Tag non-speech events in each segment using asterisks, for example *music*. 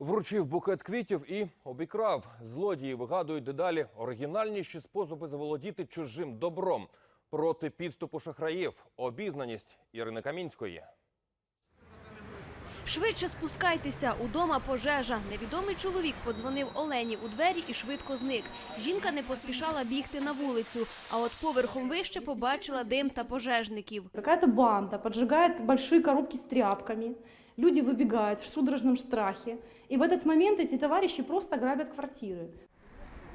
Вручив букет квітів і обікрав. Злодії вигадують дедалі оригінальніші способи заволодіти чужим добром проти підступу шахраїв. Обізнаність Ірини Камінської. Швидше спускайтеся. Удома пожежа. Невідомий чоловік подзвонив Олені у двері і швидко зник. Жінка не поспішала бігти на вулицю, а от поверхом вище побачила дим та пожежників. Какая-то банда поджигает большие коробки с тряпками. Люди выбегают в судорожном страхе. И в этот момент эти товарищи просто грабят квартиры.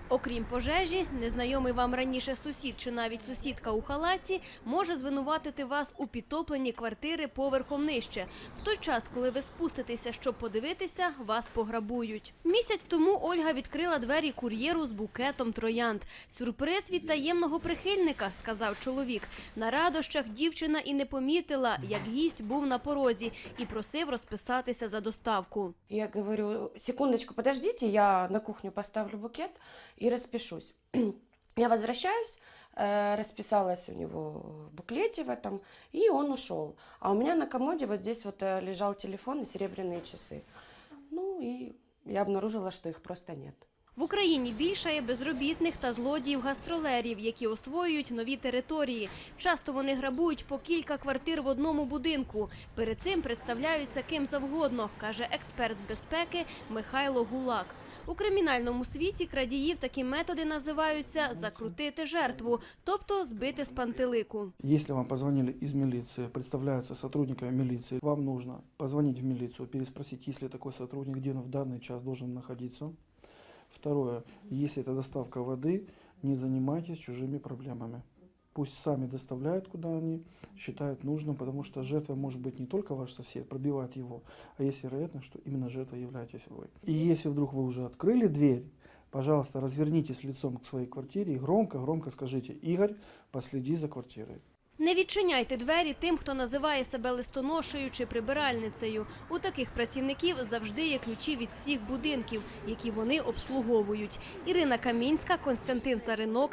Окрім пожежі, незнайомий вам раніше сусід чи навіть сусідка у халаті може звинуватити вас у підтопленні квартири поверхом нижче. В той час, коли ви спуститеся, щоб подивитися, вас пограбують. Місяць тому Ольга відкрила двері кур'єру з букетом троянд. Сюрприз від таємного прихильника, сказав чоловік. На радощах дівчина і не помітила, як гість був на порозі, і просив розписатися за доставку. Я говорю, секундочку, подождите, я на кухню поставлю букет и распишусь. *clears throat* Я возвращаюсь, э, расписалась у него в буклете в этом, и он ушел. А у меня на комоде вот здесь вот э, лежал телефон и серебряные часы. Ну и я обнаружила, что их просто нет. В Україні більшає безробітних та злодіїв-гастролерів, які освоюють нові території. Часто вони грабують по кілька квартир в одному будинку. Перед цим представляються ким завгодно, каже експерт з безпеки Михайло Гулак. У кримінальному світі крадіїв такі методи називаються закрутити жертву, тобто збити з пантелику. Если вам позвонили из милиции, представляются сотрудниками милиции, вам нужно позвонить в милицию, переспросить, есть ли такой сотрудник, где он в данный час должен находиться. Второе, если это доставка воды, не занимайтесь чужими проблемами. Пусть сами доставляют, куда они считают нужным, потому что жертва может быть не только ваш сосед, пробивает его, а есть вероятность, что именно жертвой являетесь вы. И если вдруг вы уже открыли дверь, пожалуйста, развернитесь лицом к своей квартире и громко-громко скажите, Игорь, последи за квартирой. Не відчиняйте двері тим, хто називає себе листоношею чи прибиральницею. У таких працівників завжди є ключі від всіх будинків, які вони обслуговують. Ірина Камінська, Константин Царинок,